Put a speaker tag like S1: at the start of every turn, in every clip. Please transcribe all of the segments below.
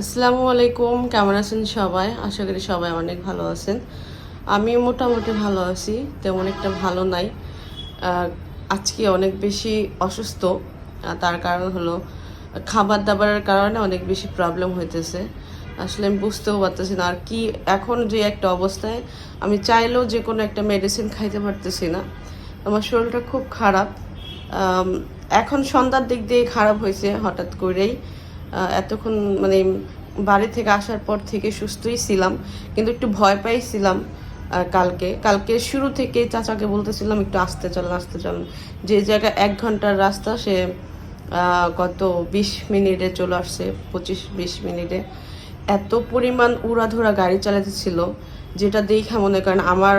S1: আসসালামু আলাইকুম, কেমন আছেন সবাই? আশা করি সবাই অনেক ভালো আছেন। আমি মোটামুটি ভালো আছি, তেমন একটা ভালো নাই। আজকে অনেক বেশি অসুস্থ। তার কারণ হলো খাবার দাবারের কারণে অনেক বেশি প্রবলেম হইতেছে। আসলে আমি বুঝতেও পারতেছি না আর কি এখন যে একটা অবস্থায় আমি চাইলেও যে কোনো একটা মেডিসিন খাইতে পারতেছি না। আমার শরীরটা খুব খারাপ। এখন সন্ধ্যার দিক দিয়ে খারাপ হয়েছে হঠাৎ করেই। এতক্ষণ মানে বাড়ি থেকে আসার পর থেকে সুস্থই ছিলাম, কিন্তু একটু ভয় পাইছিলাম কালকে। কালকে শুরু থেকে চাচাকে বলতেছিলাম, একটু আসতে চলেন আসতে চলেন যে জায়গায় এক ঘণ্টার রাস্তা সে গত বিশ মিনিটে চলে আসছে, পঁচিশ বিশ মিনিটে। এত পরিমাণ উড়াধুরা গাড়ি চালাতেছিল, যেটা দেখে মনে করেন আমার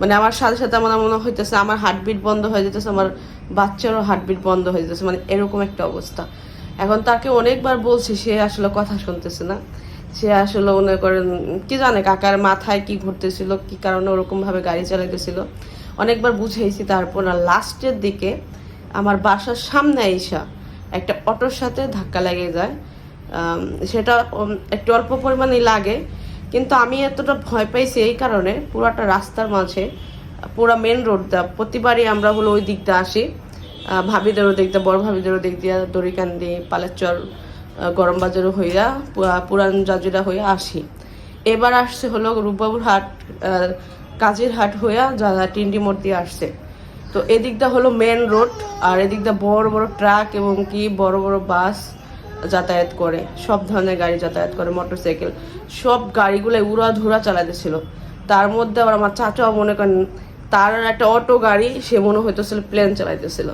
S1: মানে আমার সাথে সাথে আমার মনে হইতেছে আমার হার্টবিট বন্ধ হয়ে যেতেছে, আমার বাচ্চারও হার্টবিট বন্ধ হয়ে যেতেছে মানে এরকম একটা অবস্থা। এখন তাকে অনেকবার বলছি, সে আসলে কথা শুনতেছে না। সে আসলে মনে করেন, কি জানে কাকার মাথায় কি ঘুরতেছিল, কি কারণে ওরকম ভাবে গাড়ি চালাইতেছিল অনেকবার বুঝেছি তারপর আর লাস্টের দিকে আমার বাসার সামনে আইসা একটা অটোর সাথে ধাক্কা লেগে যায়। সেটা একটু অল্প পরিমাণে লাগে, কিন্তু আমি এতটা ভয় পাইছি এই কারণে পুরাটা রাস্তার মাঝে, পুরা মেন রোডটা প্রতিবারই আমরা হলো ওই দিকটা আসি। ভাবিদেরও দিয়ে, বড় ভাবিদেরও দিক দিয়ে দড়িকান্দি পালেরচর গরম বাজারও হইয়া, পুরা- পুরান জাজিরা হইয়া আসি। এবার আসছে হলো রূপবাবুর হাট কাজের হাট হইয়া যারা টিন্ডি মোড় দিয়ে আসছে। তো এদিকটা হলো মেন রোড আর এদিকটা বড় বড় ট্রাক এবং কি বড় বড় বাস যাতায়াত করে। সব ধরনের গাড়ি যাতায়াত করে মোটরসাইকেল সব গাড়িগুলো উড়া ধুরা চালাতেছিল তার মধ্যে আবার আমার চাচাও মনে করেন তার একটা অটো গাড়ি, সে মনে হইতেছিল প্লেন চালাইতেছিল।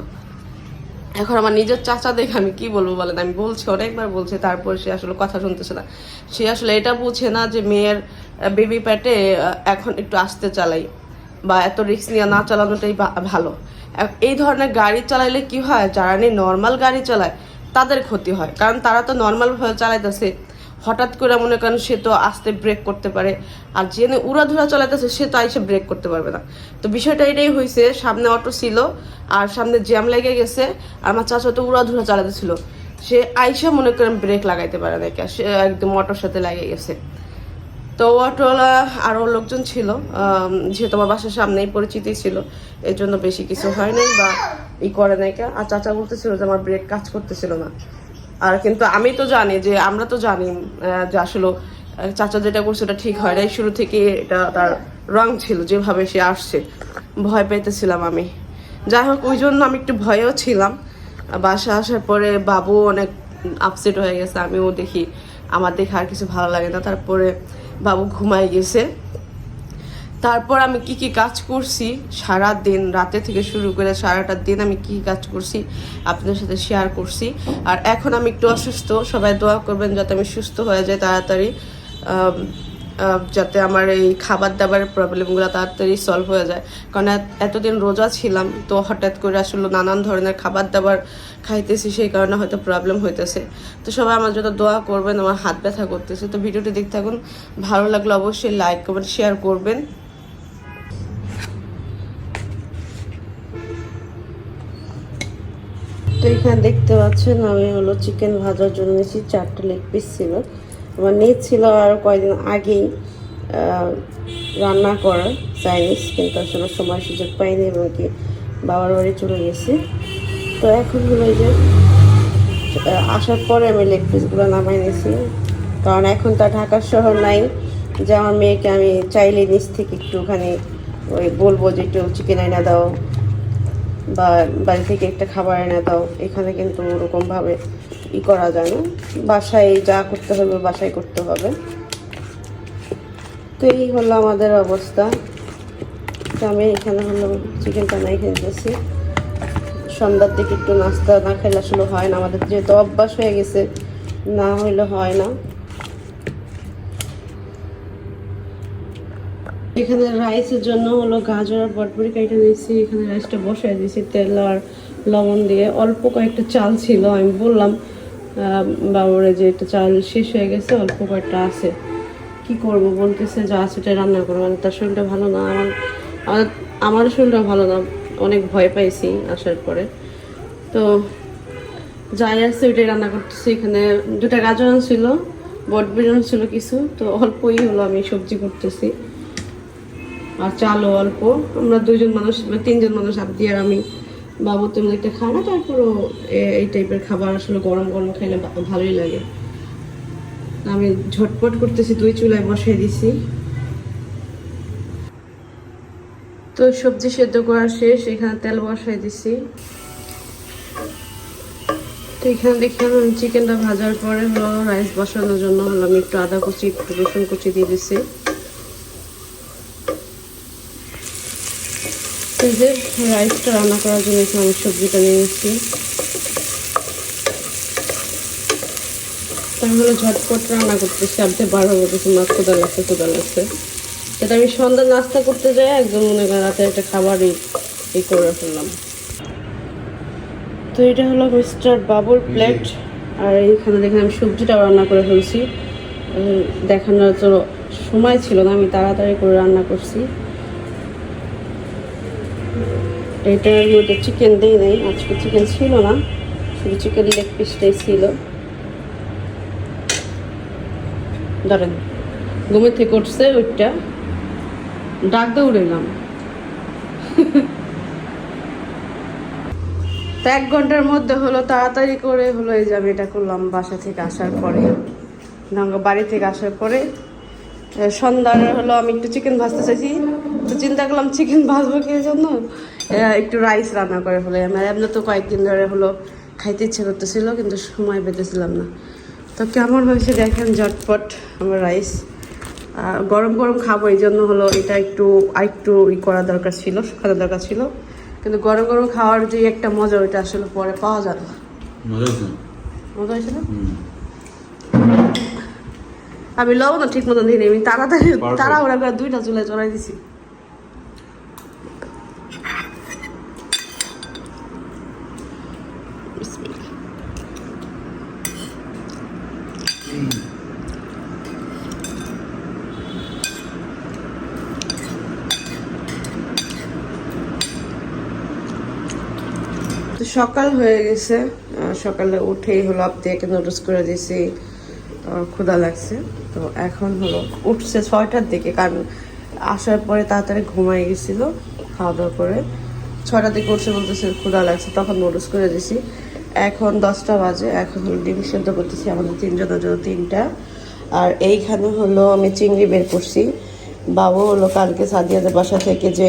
S1: এখন আমার নিজের চাচা দেখে আমি কি বলব বলেন? আমি বলছি, অনেকবার বলছি, তারপর সে আসলে কথা শুনতেছে না। সে আসলে এটা বুঝে না যে মেয়ের বেবি প্যাটে এখন একটু আসতে চালাই বা এত রিস্ক নিয়ে না চালানোটাই ভালো। এই ধরনের গাড়ি চালাইলে কি হয়? যারা নিয়ে নর্মাল গাড়ি চালায়, তাদের ক্ষতি হয়। কারণ তারা তো নর্মালভাবে চালাইতেছে। হঠাৎ করে মনে করেন সে তো আস্তে ব্রেক করতে পারে। আর জেনে উড়াধুরা চালাইতেছে সে তো আইসে ব্রেক করতে পারবে না। তো বিষয়টা এটাই হয়েছে সামনে অটো ছিল, আর সামনে জ্যাম লেগে গেছে, আর আমার চাচা তো উড়াধুরা চালাতেছিল। সে আইসা মনে করেন ব্রেক লাগাইতে পারে না সে একদম অটোর সাথে লাগে গেছে। তো অটোওয়ালা আরও লোকজন ছিল যেহেতু আমার বাসার সামনেই পরিচিতি ছিল। এর জন্য বেশি কিছু হয় নাই বা ই করে নাই। আর চাচা বলতেছিল যে আমার ব্রেক কাজ করতেছিল না। আর কিন্তু আমি তো জানি যে, আমরা তো জানি যে আসলে চাচা যেটা করছে ওটা ঠিক হয় শুরু থেকে এটা তার রং ছিল, যেভাবে সে আসছে। ভয় পেতেছিলাম আমি। যাই হোক, ওই জন্য আমি একটু ভয়েও ছিলাম। বাসা আসার পরে বাবু অনেক আপসেট হয়ে গেছে। আমিও দেখি, আমার দেখে আর কিছু ভালো লাগে না। তারপরে বাবু ঘুমাই গেছে। তারপর আমি কি কি কাজ করছি, সারা দিন, রাতে থেকে শুরু করে সারাটা দিন আমি কি কাজ করছি আপনাদের সাথে শেয়ার করছি। আর এখন আমি একটু অসুস্থ, সবাই দোয়া করবেন যাতে আমি সুস্থ হয়ে যাই তাড়াতাড়ি যাতে আমার এই খাবার দাবারের প্রবলেমগুলো তাড়াতাড়ি সলভ হয়ে যায়। কারণ এতদিন রোজা ছিলাম, তো হঠাৎ করে আসলে নানান ধরনের খাবার দাবার খাইতেছি, সেই কারণে হয়তো প্রবলেম হইতেছে। তো সবাই আমার যত দোয়া করবেন, আমার হাত ব্যথা করতেছে। তো ভিডিওটি দেখতে থাকুন, ভালো লাগলে অবশ্যই লাইক কমেন্ট শেয়ার করবেন। তো এখানে দেখতে পাচ্ছেন আমি হলো চিকেন ভাজার জন্য নিয়েছি চারটে লেগ পিস ছিল। আমার নিয়েছিল আর কয়েকদিন আগেই রান্না করা চাইনিজ, কিন্তু আসলে সময় সুযোগ পাইনি এবং কি বাবার বাড়ি চলে গেছি। তো এখন হলো যে আসার পরে আমি লেগ পিসগুলো নামাই নিয়েছি। কারণ এখন তো ঢাকার শহর নাই, যে আমার মেয়েকে আমি চাইলে নিচ থেকে একটুখানি ওই বলব যে একটু চিকেন আইনা দাও। বা বাড়ি থেকে একটা খাবার এনে দাও, এখানে কিন্তু ওরকমভাবে ই করা যায় না। বাসায় যা করতে হবে বাসায় করতে হবে। তো এই হলো আমাদের অবস্থা। তো আমি এখানে হলো চিকেনটা নাই খেলতেছি সন্ধ্যার দিকে একটু নাস্তা না খেলে আসলে হয় না। আমাদের যেহেতু অভ্যাস হয়ে গেছে, না হইলে হয় না। এখানে রাইসের জন্য হলো গাজর আর বটবড়ি কেটে দিয়েছি। এখানে রাইসটা বসাই দিয়েছি, তেল আর লবণ দিয়ে। অল্প কয়েকটা চাল ছিল, আমি বললাম বাবুরে যে একটা চাল শেষ হয়ে গেছে, অল্প কয়েকটা আছে। কি করব বলতেছে, যা আছে এটা রান্না করব মানে তার শরীরটা ভালো না, আমার আমার আমার শরীরটা ভালো না, অনেক ভয় পাইছি আসার পরে। তো যাই আছে, ওইটাই রান্না করতেছি। এখানে দুটা গাজর ছিল বট বিরিয়ানি ছিল কিছু, তো অল্পই হলো আমি সবজি করতেছি। আর চালও অল্প। আমরা দুইজন মানুষ তিনজন মানুষ আপনি আর আমি, বাবু তুমি একটা খাও না, তারপরও এই টাইপের খাবার আসলে গরম গরম খাইলে ভালোই লাগে। আমি ঝটপট করতেছি, দুই চুলায় বসিয়ে দিছি। তো সবজি সেদ্ধ করা শেষ, এখানে তেল বসাই দিছি। তো এখানে দেখলাম চিকেনটা ভাজার পরে হলো রাইস বসানোর জন্য হলো আমি একটু আদা কুচি, একটু রসুন কুচি দিয়ে দিছি। এই যে রাইসটা রান্না করার জন্য এখানে আমি সবজিটা নিয়ে নিচ্ছি। তাহলে ঝটপট রান্না করতেছি। আপনি বারো বলতেছি মাছ কোদাল লাগছে কোদাল লাগছে। এটা আমি সন্ধ্যা নাস্তা করতে যাই একদম মনে করেন রাতে একটা খাবারই এই করে ফেললাম। তো এটা হলো মিস্টার বাবুর প্লেট। আর এইখানে দেখেন আমি সবজিটাও রান্না করে ফেলছি। দেখানোর তো সময় ছিল না আমি তাড়াতাড়ি করে রান্না করছি। এটার মধ্যে চিকেন দিই। নেই আজকে চিকেন ছিল না, শুধু চিকেন লেগ পিসটাই ছিল। ধরেন ঘুমের থেকে উঠছে ওইটা, ডাক দৌড়েলাম তো এক ঘণ্টার মধ্যে হলো, তাড়াতাড়ি করে হলো এই যে আমি এটা করলাম বাসা থেকে আসার পরে। বাড়ি থেকে আসার পরে সন্ধ্যার হলো আমি একটু চিকেন ভাজতে চাইছি। তো চিন্তা করলাম চিকেন ভাজবো কি জন্য? একটু রাইস রান্না করে হলো আমার এমনি তো কয়েকদিন ধরে হলো খাইতে ইচ্ছে করতেছিল কিন্তু সময় পেতেছিলাম না। তো কেমন হয়েছে দেখেন ঝটপট আমার রাইস। গরম গরম খাব এই জন্য হলো এটা একটু আরেকটু ই করা দরকার ছিল শুকানো দরকার ছিল। কিন্তু গরম গরম খাওয়ার যে একটা মজা ওইটা আসলে পরে পাওয়া যাবে না।
S2: মজা হয়েছে?
S1: মজা হয়েছে না? আমি লবণ না ঠিক মতন দিই আমি তাড়াতাড়ি. তাড়াহুড়া করে দুইটা চুলে চড়াই দিছি। সকাল হয়ে গেছে। সকালে উঠেই হলো আপনাকে নোটিস করে দিয়েছি। ক্ষুধা লাগছে। তো এখন হলো উঠছে ছয়টার দিকে, কারণ আসার পরে তাড়াতাড়ি ঘুমাই গেছিল, খাওয়া দাওয়া করে। ছয়টার দিকে উঠছে বলতেছে, ক্ষুধা লাগছে। তখন নোটিস করে দিয়েছি। এখন দশটা বাজে, এখন হলো ডিম সেদ্ধ করতেছি আমাদের তিনজনের জন্য তিনটা। আর এইখানে হলো আমি চিংড়ি বের করছি। বাবু হলো কালকে সাদিয়াদের বাসা থেকে যে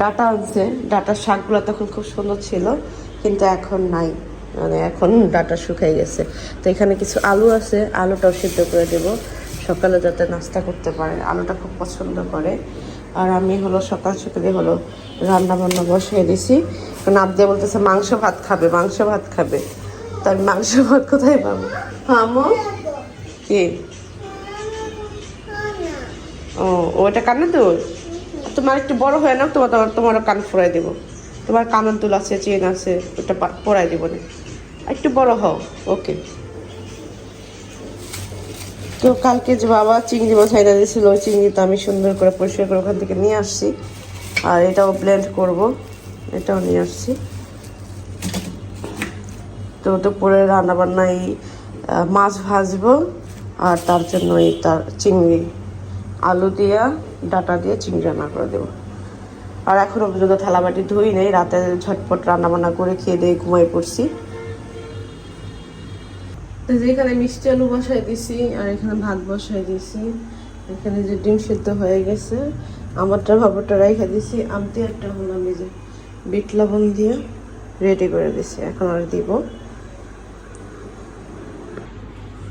S1: ডাটা আনছে। ডাটার শাকগুলো তখন খুব সুন্দর ছিল, কিন্তু এখন নাই। মানে এখন ডাটা শুকাই গেছে। তো এখানে কিছু আলু আছে, আলুটাও সিদ্ধ করে দেব। সকালে যাতে নাস্তা করতে পারে, আলুটা খুব পছন্দ করে। আর আমি হলো সকাল সকালে হলো রান্না বান্না বসিয়ে দিছি। কারণ আবদিয়া বলতেছে, মাংস ভাত খাবে, মাংস ভাত খাবে। তো আমি, মাংস ভাত কোথায় পাবো? আমো কি? ও ওটা কান্না তোর তোমার একটু বড় হয় না তোমার তোমার তোমারও কান ফোড়াই দেবো। তোমার কানের দুল আছে, চেন আছে, ওটা পা- পরাই দেবো না। একটু বড় হও, ওকে। তো কালকে যে বাবা চিংড়ি মাছ আইনা দিয়েছিল, ওই চিংড়িটা আমি সুন্দর করে পরিষ্কার করে ওখান থেকে নিয়ে আসছি। আর এটাও ব্লেন্ড করব, এটাও নিয়ে আসছি। তো দুপুরে রান্না বান্না এই মাছ ভাজবো, আর তার জন্য এই তার চিংড়ি আলু দিয়া ডাটা দিয়ে চিংড়ি রান্না করে দেবো। আর এখনও পর্যন্ত থালাবাটি ধুই নেই, রাতে ঝটপট রান্না বান্না করে খেয়ে দিয়ে ঘুমাই পড়ছি। তো যেখানে মিষ্টি আলু বসাই দিছি, আর এখানে ভাত বসাই দিছি। এখানে যে ডিম সিদ্ধ হয়ে গেছে, আমারটা ভাবরটা রাইখা দিছি আমতি একটা হলো আমি যে বিট লবণ দিয়ে রেডি করে দিছি, এখন আর দিব।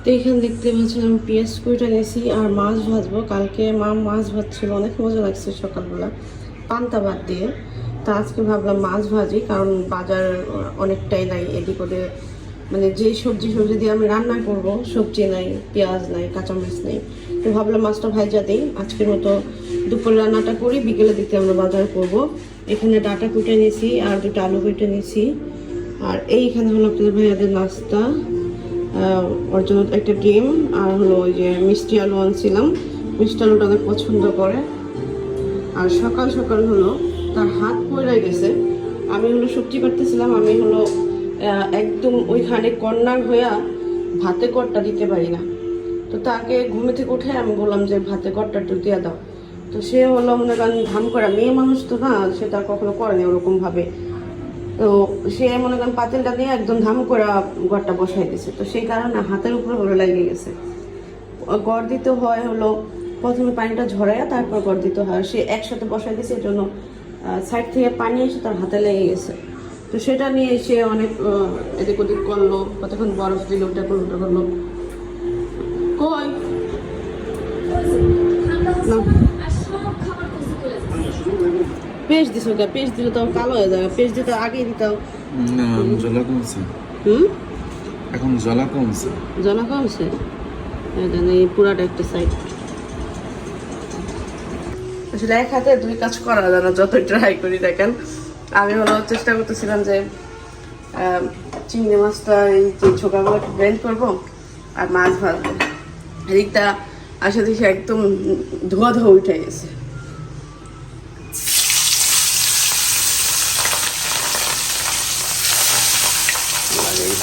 S1: তো এখানে দেখতে পাচ্ছেন আমি পেঁয়াজ কুইটা নিয়েছি আর মাছ ভাজবো। কালকে মা মাছ ভাজছিল, অনেক মজা লাগছে সকালবেলা। পান্তা ভাত দিয়ে। তা আজকে ভাবলাম মাছ ভাজি, কারণ বাজার অনেকটাই নাই এদিক ওদের মানে যে সবজি সবজি দিয়ে আমি রান্না করব, সবজি নাই, পেঁয়াজ নাই, কাঁচামরিচ নেই। তো ভাবলাম মাছটা ভাজা দিই। আজকের মতো দুপুর রান্নাটা করি, বিকেলের দিকে আমরা বাজার করব। এখানে ডাটা কুটে নিয়েছি আর দুটো আলু কেটে নিয়েছি। আর এইখানে হলো আপনাদের ভাইয়াদের নাস্তা। ওর একটা ডিম আর হলো ওই যে মিষ্টি আলু আনছিলাম। মিষ্টি আলুটা অনেক পছন্দ করে। আর সকাল সকাল হলো তার হাত পড়ে গেছে। আমি হলো সবজি কাটতেছিলাম, আমি হলো একদম ওইখানে কর্নার হইয়া ভাতে কটটা দিতে পারি না। তো তাকে ঘুমে থেকে উঠে আমি বললাম যে, ভাতে গড়টা একটু দিয়ে দাও। তো সে হলো মনে করেন ধাম করা মেয়ে মানুষ তো না, সে তার কখনো করেনি ওরকম ভাবে তো সে মনে করেন পাতিলটা দিয়ে একদম ধাম করে গড়টা বসাই দিছে। তো সেই কারণে হাতের উপরে হলো লেগে গেছে। গড় দিতে হয় হলো প্রথমে পানিটা ঝরাইয়া তারপর গড় দিতে হয়। সে একসাথে বসাই দিছে এর জন্য সাইড থেকে পানি এসে তার হাতে লেগে গেছে। তো সেটা নিয়ে সে অনেক এদিক ওদিক করল কতক্ষণ বরফ দিল ওটা করল ওটা করল। কই? না? পেস্ট দিছো গা পেস্ট দিলে তো কালো হয়ে যাবে পেস্ট দিতে আগেই দিতাম
S2: না জলা কমছে।
S1: হুম?
S2: এখন জলা কমছে।
S1: জলা কমছে? এই দেন, পুরাটা একটা সাইড আসলে এক হাতে দুই কাজ করা যায় না যত ট্রাই করি দেখেন আমি হলো চেষ্টা করতেছিলাম যে চিংড়ি মাছটা এই যে ছোকাগুলো একটু ব্লেন্ড করব আর মাছ ভাজবো। এদিকটা আসে দেখি একদম ধোয়া ধোয়া উঠে গেছে আর এই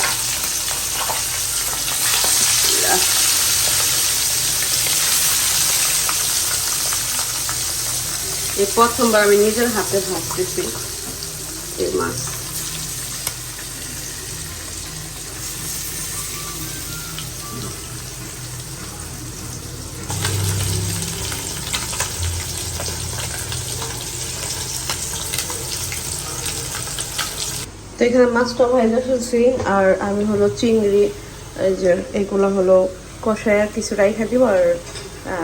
S1: এই প্রথমবার আমি নিজের হাতে ভাজতেছি এই মাছ। তো এখানে মাছটা ভেজে ফেলছি, আর আমি হলো চিংড়ি যে এগুলো হলো কষায় কিছু রাইখা দিব, আর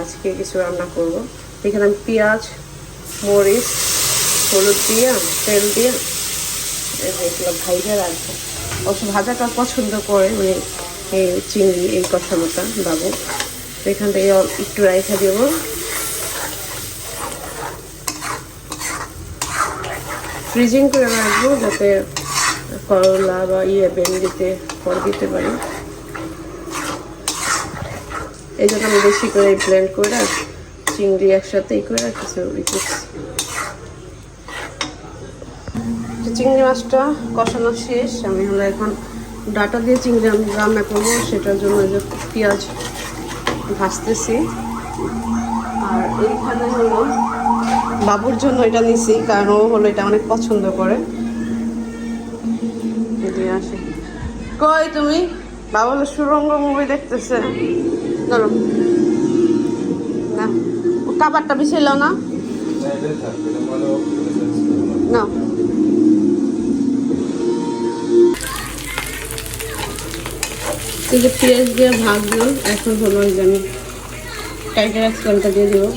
S1: আজকে কিছু রান্না করব। এখানে আমি পেঁয়াজ মরিচ, হলুদ দিয়ে, তেল দিয়ে এগুলো ভাইজা রাখব। অবশ্য ভাজাটা পছন্দ করে মানে এই চিংড়ি, এই কষানোটা বাবু। তো এখান থেকে একটু রাইখা দেবো। ফ্রিজিং করে রাখব যাতে করলা বা ইয়ে ভেন্ডিতে ফল দিতে পারি। এই জন্য আমি বেশি করে ব্লেন্ড করে চিংড়ি একসাথে ই করে রেখেছি চিংড়ি মাছটা কষানো শেষ। আমি হলো এখন ডাটা দিয়ে চিংড়ি রান্না করব। সেটার জন্য যে পেঁয়াজ ভাজতেছি। আর এইখানে হলো বাবুর জন্য এটা নিছি, কারণ ও হলো এটা অনেক পছন্দ করে। আসে। কই তুমি? বাবা হলো সুরঙ্গ মুভি দেখতেছে। ধরো কাবারটা বিছাইল না। না কিন্তু পেঁয়াজ দিয়ে ভাজলো এখন হলো ওই জন্য টাইটার এক্সপালটা দিয়ে দেবো।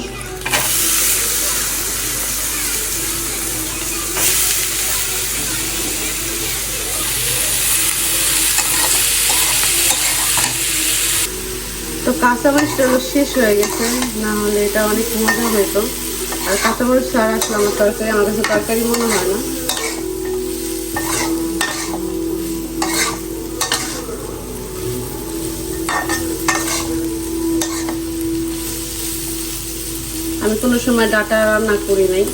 S1: কাঁচামরিচটা শেষ হয়ে গেছে, না হলে এটা অনেক মজা হতো আর কাঁচামরিচ ছাড়া আসলে আমার তরকারি, আমার কাছে তরকারি মনে হয় না। আমি কোনো সময় ডাটা রান্না করি নাই।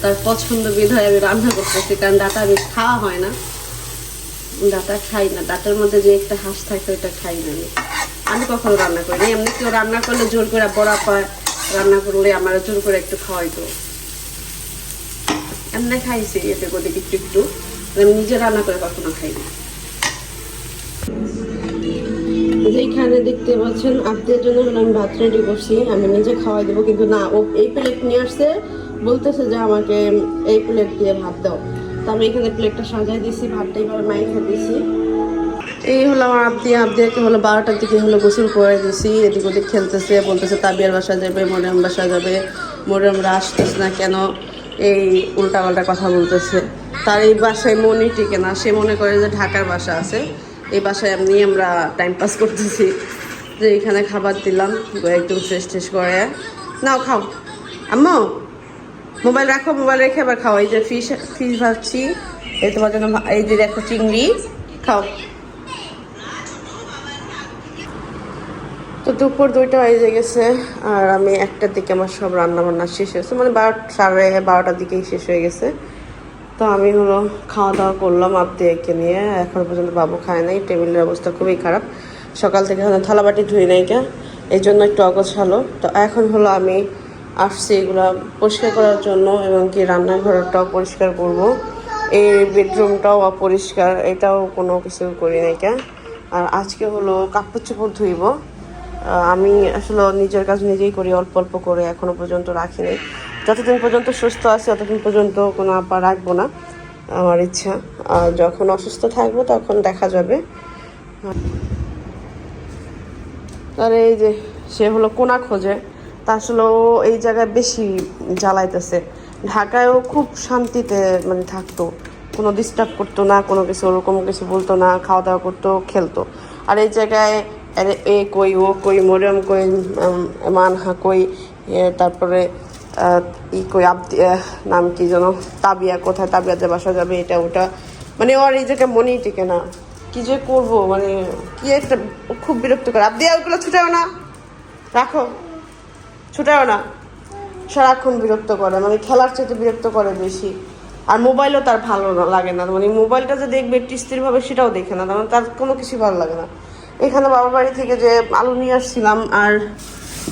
S1: তার পছন্দ বিধায় আমি রান্না করতেছি, কারণ ডাটা আমি খাওয়া হয় না। ডাটা খাই না, ডাটার মধ্যে যে একটা হাঁস থাকে ওটা খাই না আমি। আমি কখনো রান্না করি এমনি কেউ রান্না করলে জোর করে বড়া পায় রান্না করলে আমার জোর করে একটু খাওয়াই খাওয়াইতো এমনি খাইছি এতে করে একটু একটু। আমি নিজে রান্না করে কখনো খাই না। যেখানে দেখতে পাচ্ছেন আপনাদের জন্য আমি ভাত রেডি করছি, আমি নিজে খাওয়াই দেবো, কিন্তু না, ও এই প্লেট নিয়ে আসছে, বলতেছে যে আমাকে এই প্লেট দিয়ে ভাত দাও। তো আমি এখানে প্লেটটা সাজাই দিছি, ভাতটা এবার মাইখে দিছি। এই হলো আমার আবদি, আবদিয়াকে হলো বারোটার দিকে হলো গোসল করে দিছি, এদিক ওদিক খেলতেছে, বলতেছে তাবিয়ার বাসা যাবে, মরিয়াম বাসা যাবে, মরিয়ামরা আসতেছে না কেন? এই উল্টা পাল্টা কথা বলতেছে। তার এই বাসায় মনই টিকে না, সে মনে করে যে ঢাকার বাসা আছে। এই বাসায় এমনি আমরা টাইম পাস করতেছি। যে এখানে খাবার দিলাম, একদম ফ্রেশ ট্রেশ করে। নাও খাও। আম্মু মোবাইল রাখো মোবাইল রেখে আবার খাও। এই যে ফিশ ফিশ ভাবছি এই তোমার জন্য এই যে দেখো চিংড়ি, খাও। তো দুপুর দুইটা হয়ে গেছে, আর আমি একটার দিকে আমার সব রান্না বান্না শেষ হয়েছে মানে বারো, সাড়ে বারোটার দিকেই শেষ হয়ে গেছে। তো আমি হলো খাওয়া দাওয়া করলাম আপদেরকে নিয়ে, এখন পর্যন্ত বাবু খায় নাই, টেবিলের অবস্থা খুবই খারাপ। সকাল থেকে এখনও থালাবাটি ধুই নাই কে এই জন্য একটু অগোছালো। তো এখন হলো আমি আসছি এগুলা পরিষ্কার করার জন্য এবং কি রান্নাঘরটাও পরিষ্কার করব। এই বেডরুমটাও অপরিষ্কার, এটাও কোনো কিছু করি নাই কে। আর আজকে হলো কাপড় চোপড় ধুইব। আমি আসলে নিজের কাজ নিজেই করি, অল্প অল্প করে এখনও পর্যন্ত রাখিনি। যতদিন পর্যন্ত সুস্থ আছি ততদিন পর্যন্ত কোনো আপা রাখব না, আমার ইচ্ছা। আর যখন অসুস্থ থাকব, তখন দেখা যাবে। তাহলে এই যে, সে হলো কোনা খোঁজে, তা আসলে ও এই জায়গায় বেশি জ্বালাইতেছে। ঢাকায়ও খুব শান্তিতে মানে থাকতো, কোনো ডিস্টার্ব করতো না, কোনো কিছু, ওরকম কিছু বলতো না খাওয়া দাওয়া করতো, খেলতো। আর এই জায়গায় এ- এ কই, ও কই, মরিয়ম কই মানহা কই তারপরে ই কই, আবদি নাম কি যেন, তাবিয়া, কোথায় তাবিয়াতে বাসা যাবে, এটা, ওটা। মানে ওর এই জায়গায় মনেই টিকে না। কি যে করব মানে কি একটা খুব বিরক্ত করে। আবদিয়া ওগুলো ছুটাও না। রাখো। ছুটাও না। সারাক্ষণ বিরক্ত করে। মানে খেলার চাইতে বিরক্ত করে বেশি। আর মোবাইলও তার ভালো লাগে না। মানে মোবাইলটা যে দেখবে, একটু স্থিরভাবে সেটাও দেখে না। মানে তার কোনো কিছু ভালো লাগে না। এখানে বাবার বাড়ি থেকে যে আলু নিয়ে আসছিলাম, আর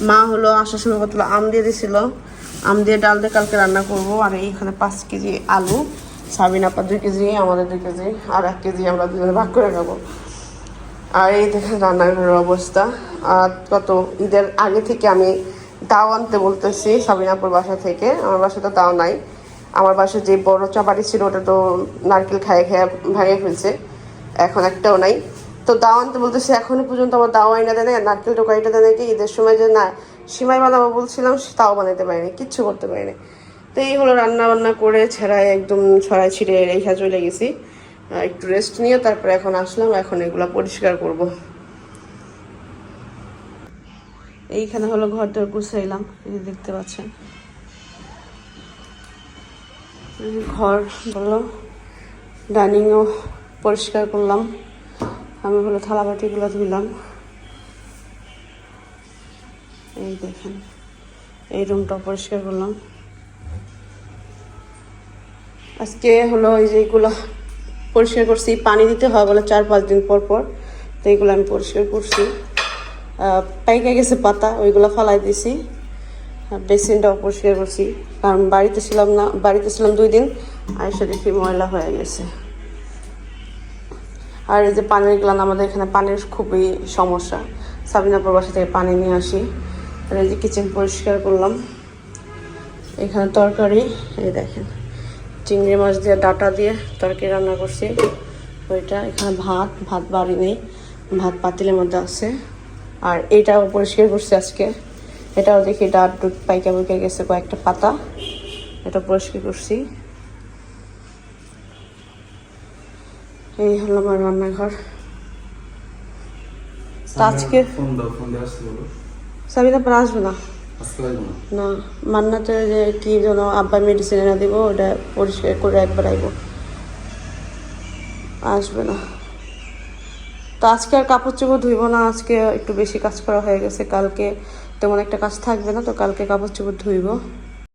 S1: মা হলো আসার সময় কতগুলো আম দিয়ে দিছিল। আম দিয়ে ডাল দিয়ে কালকে রান্না করব, আর এইখানে পাঁচ কেজি আলু, সাবিন আপা দুই কেজি, আমাদের দুই কেজি, আর এক কেজি আমরা দুজনে ভাগ করে খাব। আর এই দেখেন রান্নাঘরের অবস্থা, আর কত ঈদের আগে থেকে আমি দাও আনতে বলতেছি সাবিনাপুর বাসা থেকে। আমার বাসা তো দাও নাই। আমার বাসায় যে বড় চাপাটি ছিল, ওটা তো নারকেল খায় খেয়ে ভেঙে ফেলছে। এখন একটাও নাই। তো দাও আনতে বলতেছি এখনও পর্যন্ত আমার দাও আইনা দেয় না নারকেল টোকারিটা দেয় নাকি ঈদের সময় যে না, সিমাই বানাবো বলছিলাম তাও বানাতে পারিনি, কিচ্ছু করতে পারিনি। তো এই হলো রান্না বান্না করে ছেড়াই একদম ছড়াই ছিঁড়ে রেখা চলে গেছি। একটু রেস্ট নিয়ে তারপরে এখন আসলাম, এখন এগুলো পরিষ্কার করব। এইখানে হলো ঘর দর গুছাইলাম, এই দেখতে পাচ্ছেন। ঘর বলল ডাইনিংও পরিষ্কার করলাম। আমি হলো থালা বাটিগুলো ধুইলাম। এই দেখেন, এই রুমটা পরিষ্কার করলাম। আজকে হলো এই যে এগুলো পরিষ্কার করছি, পানি দিতে হয় বলে চার পাঁচ দিন পর পর, তো এগুলো আমি পরিষ্কার করছি। পাইকে গেছে পাতা, ওইগুলো ফালাই দিছি বেসিনটাও পরিষ্কার করছি, কারণ বাড়িতে ছিলাম না, বাড়িতে ছিলাম দুই দিন আর দেখি ময়লা হয়ে গেছে। আর এই যে পানির গ্লান, আমাদের এখানে পানির খুবই সমস্যা। সাবিনাপুর বাসা থেকে পানি নিয়ে আসি। আর এই যে কিচেন পরিষ্কার করলাম। এখানে তরকারি, এই দেখেন। চিংড়ি মাছ দিয়ে, ডাটা দিয়ে তরকারি রান্না করছি। ওইটা, এখানে ভাত ভাত বাড়ি নেই। ভাত পাতিলের মধ্যে আছে। আর এটাও পরিষ্কার করছি আজকে। এটাও দেখি ডাট ডুট পাইকা পাইকা গেছে কয়েকটা পাতা। এটা পরিষ্কার করছি। এই হলো আমার রান্নাঘর। আজকে সাবিনা পর আসবে না?
S2: না।
S1: না মান্নাতে যে কি যেন আব্বা মেডিসিন এনে দিব ওটা পরিষ্কার করে একবার আইব। আসবে না। তো আজকে আর কাপড় চোপড় ধুইব না আজকে একটু বেশি কাজ করা হয়ে গেছে কালকে তেমন একটা কাজ থাকবে না তো কালকে কাপড় চোপড় ধুইব।